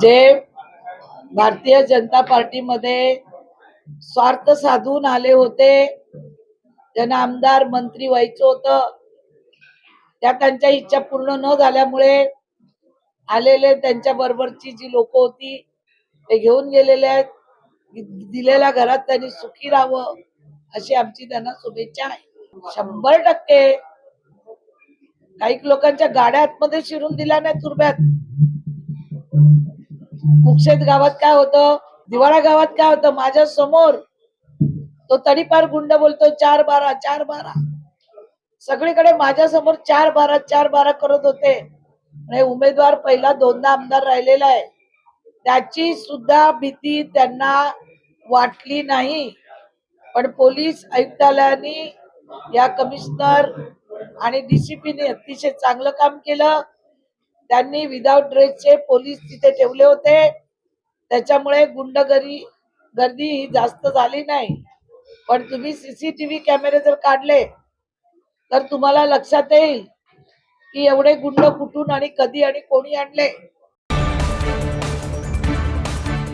जे भारतीय जनता पार्टीमध्ये स्वार्थ साधून आले होते त्यांना आमदार मंत्री व्हायचं होतं त्या त्यांच्या इच्छा पूर्ण न झाल्यामुळे आलेले त्यांच्या बरोबरची जी लोक होती ते घेऊन गेलेले आहेत. दिलेल्या घरात त्यांनी सुखी राहावं अशी आमची त्यांना शुभेच्छा आहे. शंभर टक्के काही लोकांच्या गाड्या आतमध्ये शिरून दिल्या नाही तुरब्यात कुक्षेत गावात काय होतं? दिवाळा गावात काय होतं? माझ्यासमोर तो तडीपार गुंड बोलतो चार बारा चार बारा. सगळीकडे माझ्यासमोर चार बारा चार बारा करत होते. आणि उमेदवार पहिला दोनदा आमदार राहिलेला आहे. त्याची सुद्धा भीती त्यांना वाटली नाही. पण पोलीस आयुक्तालयाने या कमिशनर आणि डीसीपीने अतिशय चांगलं काम केलं. त्यांनी विदाउट ड्रेसचे पोलीस तिथे ठेवले होते. त्याच्यामुळे गुंडगरी गर्दी ही जास्त झाली नाही. पण तुम्ही सीसीटीव्ही कॅमेरे जर काढले तर तुम्हाला लक्षात येईल की एवढे गुंड कुठून आणि कधी आणि कोणी आणले.